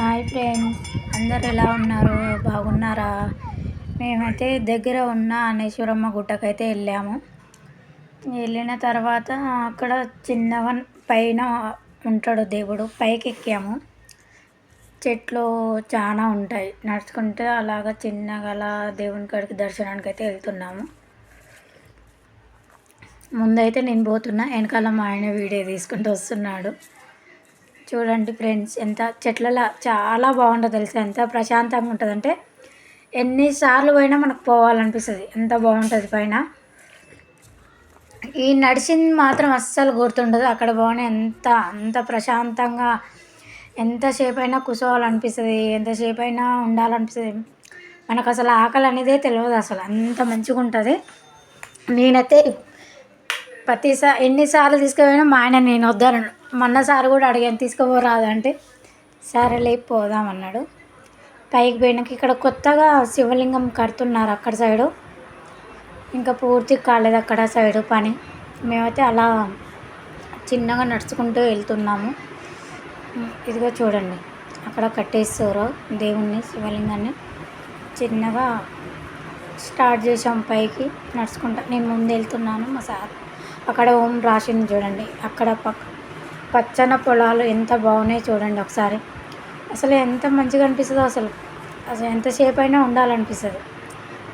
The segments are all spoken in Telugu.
Hi friends. అందరు ఎలా ఉన్నారు? బాగున్నారా? మేమైతే దగ్గర ఉన్న అనేశ్వరమ్మ గుట్టకైతే వెళ్ళాము. వెళ్ళిన తర్వాత అక్కడ చిన్నగా పైన ఉంటాడు దేవుడు. పైకి ఎక్కాము చెట్లు చాలా ఉంటాయి. నడుచుకుంటే అలాగ చిన్నగా అలా దేవుని కాడికి దర్శనానికి అయితే వెళ్తున్నాము. ముందైతే నేను పోతున్నా. వెనకాల మా ఆయన వీడియో తీసుకుంటూ వస్తున్నాడు. చూడండి ఫ్రెండ్స్ ఎంత చెట్లలో చాలా బాగుంటుంది తెలుసా? ఎంత ప్రశాంతంగా ఉంటుంది. అంటే ఎన్నిసార్లు పోయినా మనకు పోవాలనిపిస్తుంది. ఎంత బాగుంటుంది పైన. ఈ నడిచింది మాత్రం అస్సలు గుర్తుండదు. అక్కడ పోనీ ఎంత అంత ప్రశాంతంగా ఎంతసేపు అయినా కూర్చోవాలనిపిస్తుంది ఎంతసేపు అయినా ఉండాలనిపిస్తుంది. మనకు అసలు ఆకలి అనేదే తెలియదు అసలు. అంత మంచిగా ఉంటుంది. నేనైతే ప్రతిసారి ఎన్నిసార్లు తీసుకుపోయినా మా ఆయన నేను వద్దాను మొన్న సార్ కూడా అడిగాను తీసుకుపోరాదంటే? సరేలే పోదాం అన్నాడు. పైకి పోయినాక ఇక్కడ కొత్తగా శివలింగం కడుతున్నారు అక్కడ సైడు. ఇంకా పూర్తి కాలేదు అక్కడ సైడు పని. మేమైతే అలా చిన్నగా నడుచుకుంటూ వెళ్తున్నాము. ఇదిగో చూడండి అక్కడ కట్టేస్తారు దేవుణ్ణి శివలింగాన్ని. చిన్నగా స్టార్ట్ చేసాం పైకి నడుచుకుంటా. నేను ముందు వెళ్తున్నాను మా సార్. అక్కడ ఓం రాసింది చూడండి అక్కడ పక్క పచ్చని పొలాలు ఎంత బాగున్నాయి చూడండి ఒకసారి. అసలు ఎంత మంచిగా అనిపిస్తుందో అసలు. అసలు ఎంతసేపు అయినా ఉండాలనిపిస్తుంది.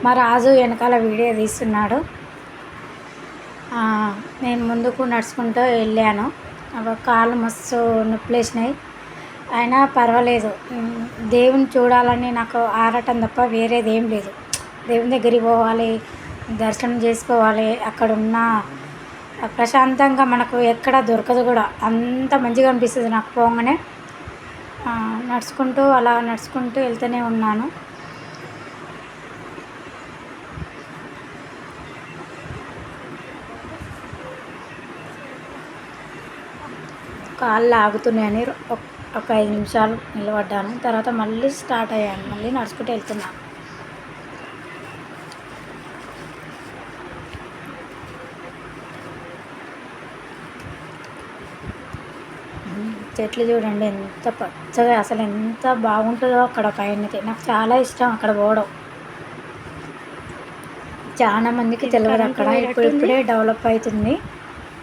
మా రాజు వెనకాల వీడియో తీస్తున్నాడు. నేను ముందుకు నడుచుకుంటూ వెళ్ళాను. కాళ్ళు మస్తు నొప్పులేసినాయి. అయినా పర్వాలేదు. దేవుని చూడాలని నాకు ఆరాటం తప్ప వేరేది ఏం లేదు. దేవుని దగ్గరికి పోవాలి దర్శనం చేసుకోవాలి. అక్కడ ఉన్న ప్రశాంతంగా మనకు ఎక్కడ దొరకదు కూడా. అంత మంచిగా అనిపిస్తుంది నాకు పోగానే. నడుచుకుంటూ అలా నడుచుకుంటూ వెళ్తూనే ఉన్నాను. కాళ్ళు ఆగుతున్నాయని ఒక ఐదు నిమిషాలు నిలబడ్డాను. తర్వాత మళ్ళీ స్టార్ట్ అయ్యాను. మళ్ళీ నడుచుకుంటూ వెళ్తున్నాను చెట్లు చూడండి ఎంత పచ్చగా అసలు ఎంత బాగుంటుందో అక్కడ పైనకి నాకు చాలా ఇష్టం అక్కడ పోవడం. చాలా మందికి తెలియదు అక్కడ ఇప్పుడు ఇప్పుడే డెవలప్ అవుతుంది.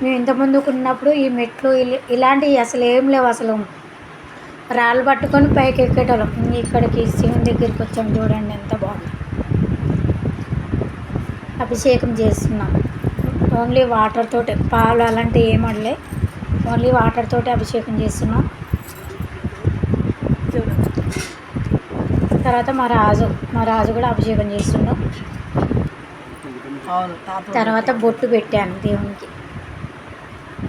మేము ఇంతకుముందుకు ఉన్నప్పుడు ఈ మెట్లు ఇలాంటివి అసలు ఏం లేవు అసలు. రాళ్ళు పట్టుకొని పైకి ఎక్కేటోళ్ళం. ఇక్కడికి శివుని దగ్గరికి వచ్చాం చూడండి ఎంత బాగుంది. అభిషేకం చేస్తున్నాం. ఓన్లీ వాటర్ తోటి. పాలు అలాంటివి ఏమడలే ఓన్లీ వాటర్ తోటి అభిషేకం చేస్తున్నాం. తర్వాత మా రాజు మా రాజు కూడా అభిషేకం చేస్తున్నాం. తర్వాత బొట్టు పెట్టాను దేవునికి.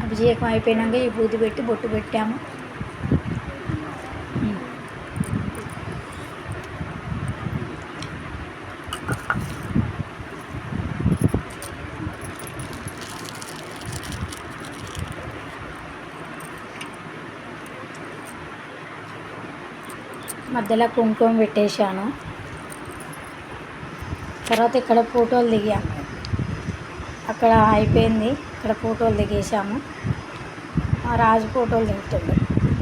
అభిషేకం అయిపోయినాక ఈ బూది పెట్టి బొట్టు పెట్టాము. మధ్యలో కుంకుమ పెట్టేశాను. తర్వాత ఇక్కడ ఫోటోలు దిగాము అక్కడ అయిపోయింది. ఇక్కడ ఫోటోలు దిగేసాము మా రాజు ఫోటోలు దిగుతుండే.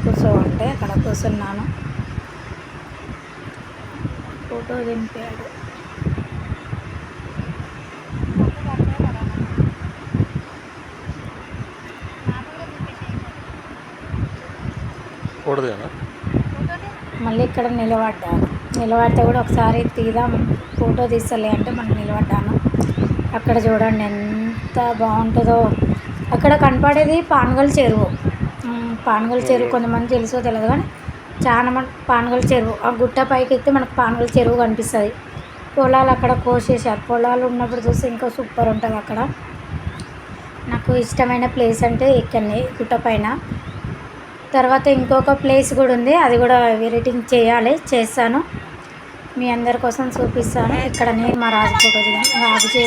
కూర్చోంటే అక్కడ కూర్చున్నాను. ఫోటో దింపాడు. కూడదేనా మళ్ళీ ఇక్కడ నిలబడ్డాను. నిలబడితే కూడా ఒకసారి తీద్దాం ఫోటో తీస్తలే అంటే మనం నిలబడ్డాను. అక్కడ చూడండి ఎంత బాగుంటుందో. అక్కడ కనపడేది పానగల్ చెరువు. పానగల్ చెరువు కొంతమంది తెలుసో తెలియదు కానీ చాలా మంది పానగల్ చెరువు. ఆ గుట్ట పైకి ఎక్కితే మనకు పానగల్ చెరువు కనిపిస్తుంది. పొలాలు అక్కడ కోసేసారు పొలాలు ఉన్నప్పుడు చూస్తే ఇంకా సూపర్ ఉంటుంది అక్కడ. నాకు ఇష్టమైన ప్లేస్ అంటే ఇక్కడనే గుట్ట పైన. తర్వాత ఇంకొక ప్లేస్ కూడా ఉంది. అది కూడా విజిటింగ్ చేయాలి. చేస్తాను మీ అందరి కోసం చూపిస్తాను. ఇక్కడ నేను మా రాజు ఫోటో దిగాను. రాజు చే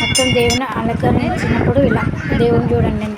మొత్తం దేవుని అలంకరించినప్పుడు ఇలా దేవుని చూడండి.